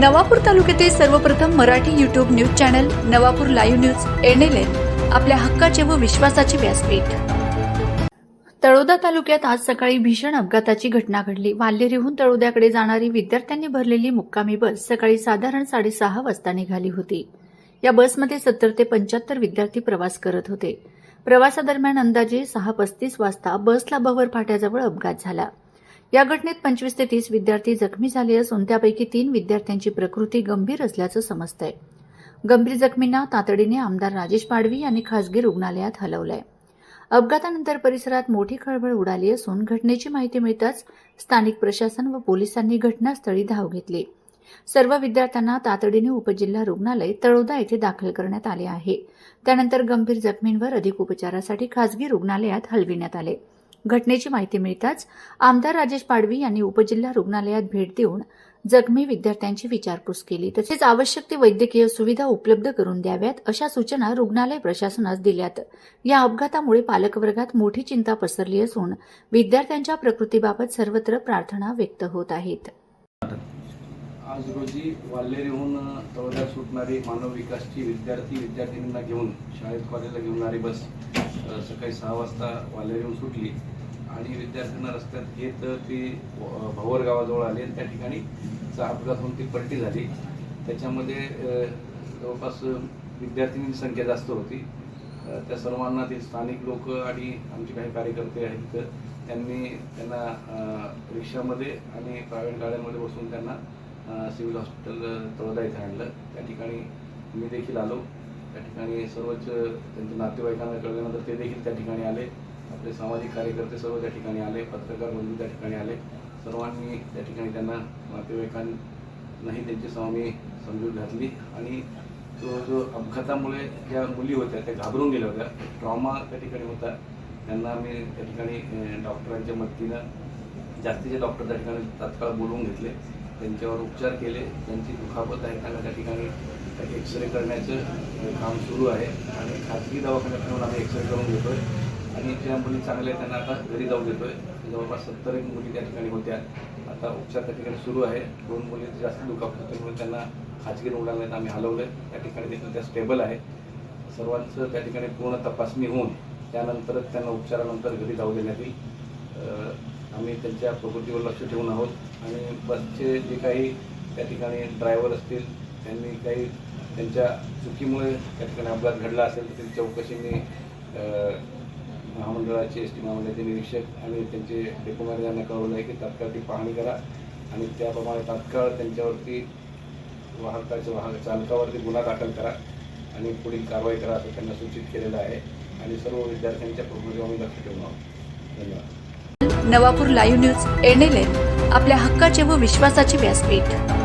नवापूर तालुक्यातील सर्वप्रथम Marathi YouTube news channel Navapur live news NLN आपल्या हक्काचे व विश्वासाचे व्यासपीठ. तळोदा तालुक्यात आज सकाळी भीषण अपघाताची घटना घडली. वाल्हेरीहून तळोद्याकडे जाणारी विद्यार्थ्यांनी भरलेली मुक्कामी बस सकाळी साधारण साडेसहा वाजता निघाली होती. या बसमध्ये सत्तर ते पंच्याहत्तर विद्यार्थी प्रवास करत होते. प्रवासादरम्यान अंदाजे सहा पस्तीस वाजता बसला बवर फाट्याजवळ अपघात झाला. या घटनेत पंचवीस ते तीस विद्यार्थी जखमी झाले असून त्यापैकी तीन विद्यार्थ्यांची प्रकृती गंभीर असल्याचं समजतंय. गंभीर जखमींना तातडीने आमदार राजेश पाडवी यांनी खासगी रुग्णालयात हलवलंय. अपघातानंतर परिसरात मोठी खळबळ उडाली असून घटनेची माहिती मिळताच स्थानिक प्रशासन व पोलिसांनी घटनास्थळी धाव घेतली. सर्व विद्यार्थ्यांना तातडीने उपजिल्हा रुग्णालय तळोदा येथे दाखल करण्यात आले आहे. त्यानंतर गंभीर जखमींवर अधिक उपचारासाठी खासगी रुग्णालयात हलविण्यात आले. घटनेची माहिती मिळताच आमदार राजेश पाडवी यांनी उपजिल्हा रुग्णालयात भेट देऊन जखमी विद्यार्थ्यांची विचारपूस केली. तसेच आवश्यक ती वैद्यकीय सुविधा उपलब्ध करून द्याव्यात अशा सूचना रुग्णालय प्रशासनास दिल्यात. या अपघातामुळे पालकवर्गात मोठी चिंता पसरली असून विद्यार्थ्यांच्या प्रकृतीबाबत सर्वत्र प्रार्थना व्यक्त होत आहेत. आज रोजी वाल्हेरीहून तळोद्यात सुटणारी मानव विकासची विद्यार्थी विद्यार्थिनींना घेऊन शाळेत कॉलेजला घेऊणारी बस. सकाळी सहा वाजता वाल्हेरीहून सुटली आणि विद्यार्थ्यांना रस्त्यात घेत ती भावर भवर गावाजवळ आली आणि त्या ठिकाणी चा अपघात होऊन ती पलटी झाली. त्याच्यामध्ये जवळपास विद्यार्थिनींची संख्या जास्त होती. त्या सर्वांना ते स्थानिक लोक आणि आमचे काही कार्यकर्ते आहेत त्यांनी त्यांना रिक्षामध्ये आणि प्रायव्हेट गाड्यांमध्ये बसून त्यांना सिव्हिल हॉस्पिटल तळोदा इथे आणलं. त्या ठिकाणी मी देखील आलो. त्या ठिकाणी सर्वच त्यांच्या नातेवाईकांना कळल्यानंतर ते देखील त्या ठिकाणी आले. आपले सामाजिक कार्यकर्ते सर्व त्या ठिकाणी आले. पत्रकार बंधू त्या ठिकाणी आले. सर्वांनी त्या ठिकाणी त्यांना नातेवाईकांनाही त्यांची स्वामी समजूत घातली आणि तो जो अपघातामुळे ज्या मुली होत्या त्या घाबरून गेल्या होत्या. ट्रॉमा त्या ठिकाणी होता. त्यांना आम्ही त्या ठिकाणी डॉक्टरांच्या मदतीनं जास्तीचे डॉक्टर त्या ठिकाणी तात्काळ बोलवून घेतले. त्यांच्यावर उपचार केले. त्यांची दुखापत आहे त्यांना त्या ठिकाणी? एक्सरे करण्याचं काम सुरू आहे. आणि खाजगी दवाखान्यात ठेवून आम्ही एक्सरे करून घेतोय. आणि ज्या मुली चांगल्या आहेत त्यांना आता घरी जाऊ देतोय. जवळपास सत्तर एक मुली त्या ठिकाणी होत्या. आता उपचार त्या ठिकाणी सुरू आहे. दोन मुली जास्त दुखापत त्यामुळे त्यांना खाजगी रुग्णालयात आम्ही हलवलं आहे त्या ठिकाणी देखील त्या स्टेबल आहे. सर्वांचं त्या ठिकाणी पूर्ण तपासणी होऊन त्यानंतरच त्यांना उपचारानंतर घरी जाऊ देण्यात येईल. आम्ही त्यांच्या प्रकृतीवर लक्ष ठेवून आहोत. आणि बसचे जे काही त्या ठिकाणी ड्रायव्हर असतील त्यांनी काही त्यांच्या चुकीमुळे त्या ठिकाणी अपघात घडला असेल तर त्यांची चौकशी मी महामंडळाचे एस टी महामंडळाचे निरीक्षक आणि त्यांचे डेपो मॅनेजरना कळवलं आहे की तात्काळ ती पाहणी करा आणि त्याप्रमाणे तात्काळ त्यांच्यावरती वाहकाच्या वाहक चालकावरती गुन्हा दाखल करा आणि पुढील कारवाई करा असं त्यांना सूचित केलेलं आहे आणि सर्व विद्यार्थ्यांच्या प्रकृतीवर आम्ही लक्ष ठेवून आहोत. धन्यवाद. Navapur live news N A आपल्या हक्काचे व विश्वासाचे व्यासपीठ.